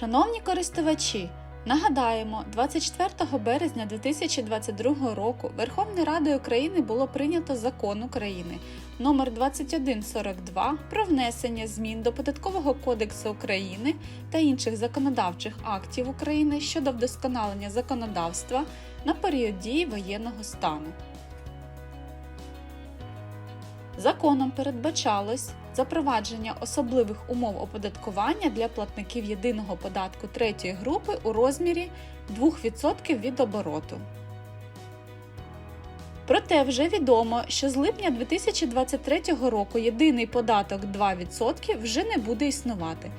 Шановні користувачі, нагадаємо, 24 березня 2022 року Верховною Радою України було прийнято закон України номер 2142 про внесення змін до Податкового кодексу України та інших законодавчих актів України щодо вдосконалення законодавства на період дії воєнного стану. Законом передбачалось запровадження особливих умов оподаткування для платників єдиного податку третьої групи у розмірі 2% від обороту. Проте вже відомо, що з липня 2023 року єдиний податок 2% вже не буде існувати.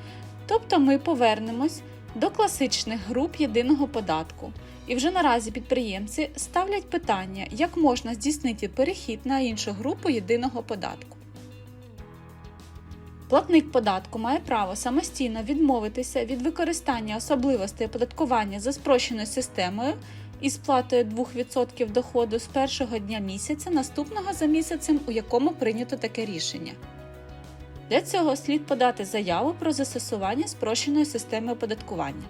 Тобто ми повернемось до класичних груп єдиного податку. І вже наразі підприємці ставлять питання, як можна здійснити перехід на іншу групу єдиного податку. Платник податку має право самостійно відмовитися від використання особливостей оподаткування за спрощеною системою із сплатою 2% доходу з першого дня місяця, наступного за місяцем, у якому прийнято таке рішення. Для цього слід подати заяву про застосування спрощеної системи оподаткування.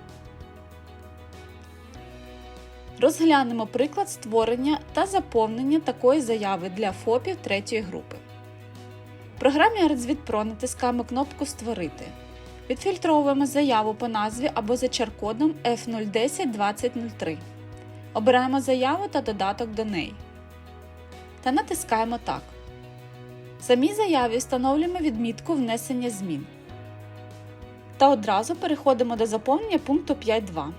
Розглянемо приклад створення та заповнення такої заяви для ФОПів третьої групи. В програмі ArtZvit.Pro натискаємо кнопку Створити. Відфільтровуємо заяву по назві або за чар-кодом F0102003. Обираємо заяву та додаток до неї. Та натискаємо Так. В самій заяві встановлюємо відмітку внесення змін. Та одразу переходимо до заповнення пункту 5.2.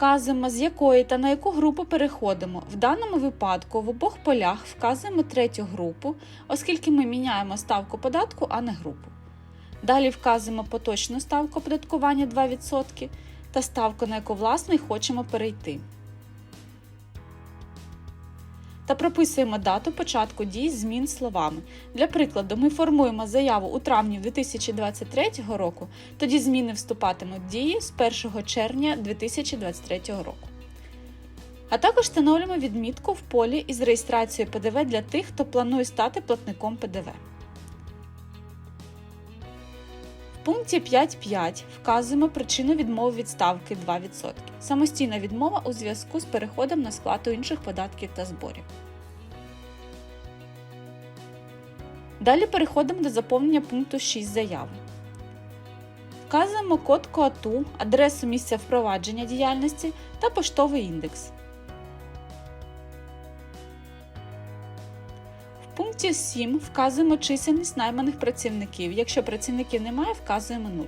Вказуємо, з якої та на яку групу переходимо. В даному випадку в обох полях вказуємо третю групу, оскільки ми міняємо ставку податку, а не групу. Далі вказуємо поточну ставку оподаткування 2% та ставку, на яку власне хочемо перейти. Та прописуємо дату початку дій змін словами. Для прикладу, ми формуємо заяву у травні 2023 року, тоді зміни вступатимуть в дії з 1 червня 2023 року. А також встановлюємо відмітку в полі із реєстрацією ПДВ для тих, хто планує стати платником ПДВ. В пункті 5.5 вказуємо причину відмови від ставки 2%. Самостійна відмова у зв'язку з переходом на сплату інших податків та зборів. Далі переходимо до заповнення пункту 6 заяви. Вказуємо код КОАТУ, адресу місця впровадження діяльності та поштовий індекс. Пункті 7 вказуємо чисельність найманих працівників. Якщо працівників немає, вказуємо 0.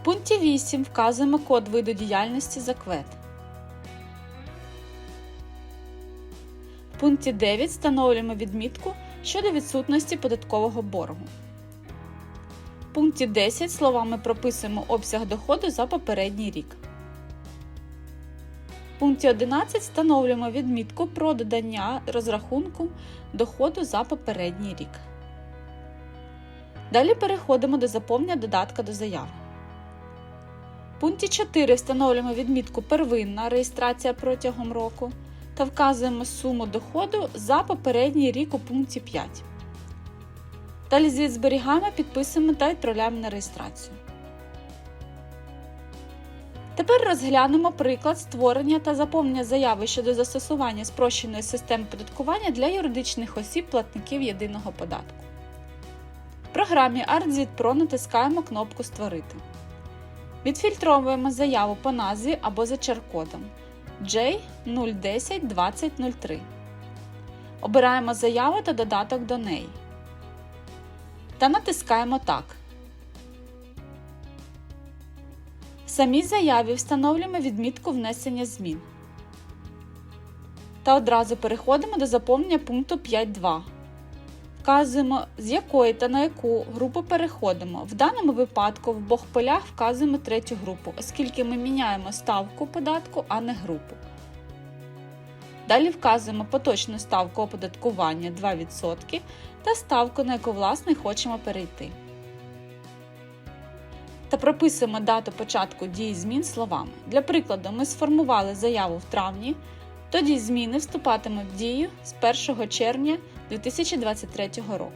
В пункті 8 вказуємо код виду діяльності за КВЕД. В пункті 9 встановлюємо відмітку щодо відсутності податкового боргу. В пункті 10 словами прописуємо обсяг доходу за попередній рік. В пункті 11 встановлюємо відмітку про додання розрахунку доходу за попередній рік. Далі переходимо до заповнення додатка до заяви. В пункті 4 встановлюємо відмітку Первинна реєстрація протягом року та вказуємо суму доходу за попередній рік у пункті 5. Далі звіт зберігаємо, підписуємо та відправляємо на реєстрацію. Тепер розглянемо приклад створення та заповнення заяви щодо застосування спрощеної системи податкування для юридичних осіб платників єдиного податку. В програмі ArtZit Pro натискаємо кнопку Створити. Відфільтровуємо заяву по назві або за чар-кодом J0102003. Обираємо заяву та додаток до неї. Та натискаємо Так. Самій заяві встановлюємо відмітку внесення змін. Та одразу переходимо до заповнення пункту 5.2. Вказуємо, з якої та на яку групу переходимо. В даному випадку в обох полях вказуємо третю групу, оскільки ми міняємо ставку податку, а не групу. Далі вказуємо поточну ставку оподаткування 2% та ставку, на яку власне хочемо перейти. Та прописуємо дату початку дії змін словами. Для прикладу, ми сформували заяву в травні, тоді зміни вступатимуть в дію з 1 червня 2023 року.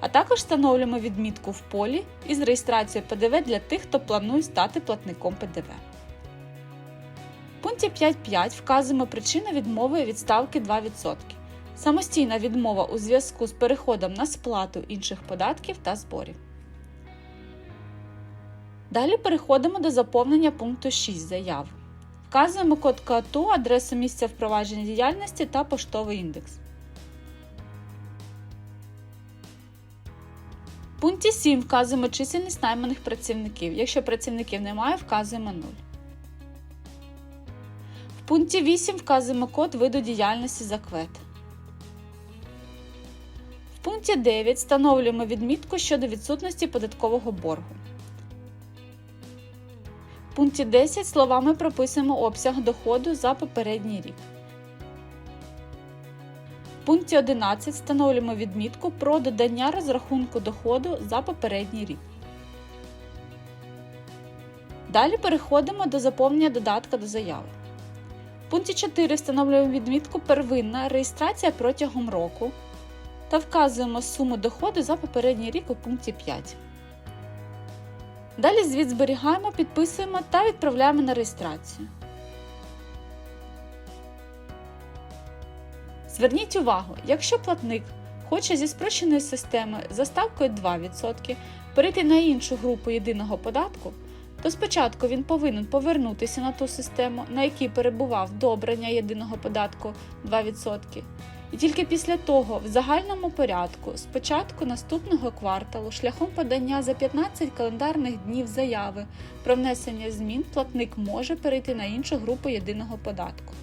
А також встановлюємо відмітку в полі із реєстрацією ПДВ для тих, хто планує стати платником ПДВ. В пункті 5.5 вказуємо причину відмови від ставки 2%. Самостійна відмова у зв'язку з переходом на сплату інших податків та зборів. Далі переходимо до заповнення пункту 6 заяв. Вказуємо код КАТУ, адресу місця впровадження діяльності та поштовий індекс. В пункті 7 вказуємо чисельність найманих працівників. Якщо працівників немає, вказуємо 0. В пункті 8 вказуємо код виду діяльності за КВЕД. В пункті 9 встановлюємо відмітку щодо відсутності податкового боргу. В пункті 10 словами прописуємо обсяг доходу за попередній рік. В пункті 11 встановлюємо відмітку про додання розрахунку доходу за попередній рік. Далі переходимо до заповнення додатка до заяви. В пункті 4 встановлюємо відмітку Первинна реєстрація протягом року та вказуємо суму доходу за попередній рік у пункті 5. Далі звіт зберігаємо, підписуємо та відправляємо на реєстрацію. Зверніть увагу, якщо платник хоче зі спрощеної системи за ставкою 2% перейти на іншу групу єдиного податку, то спочатку він повинен повернутися на ту систему, на якій перебував до обрання єдиного податку 2%. І тільки після того, в загальному порядку, з початку наступного кварталу, шляхом подання за 15 календарних днів заяви про внесення змін, платник може перейти на іншу групу єдиного податку.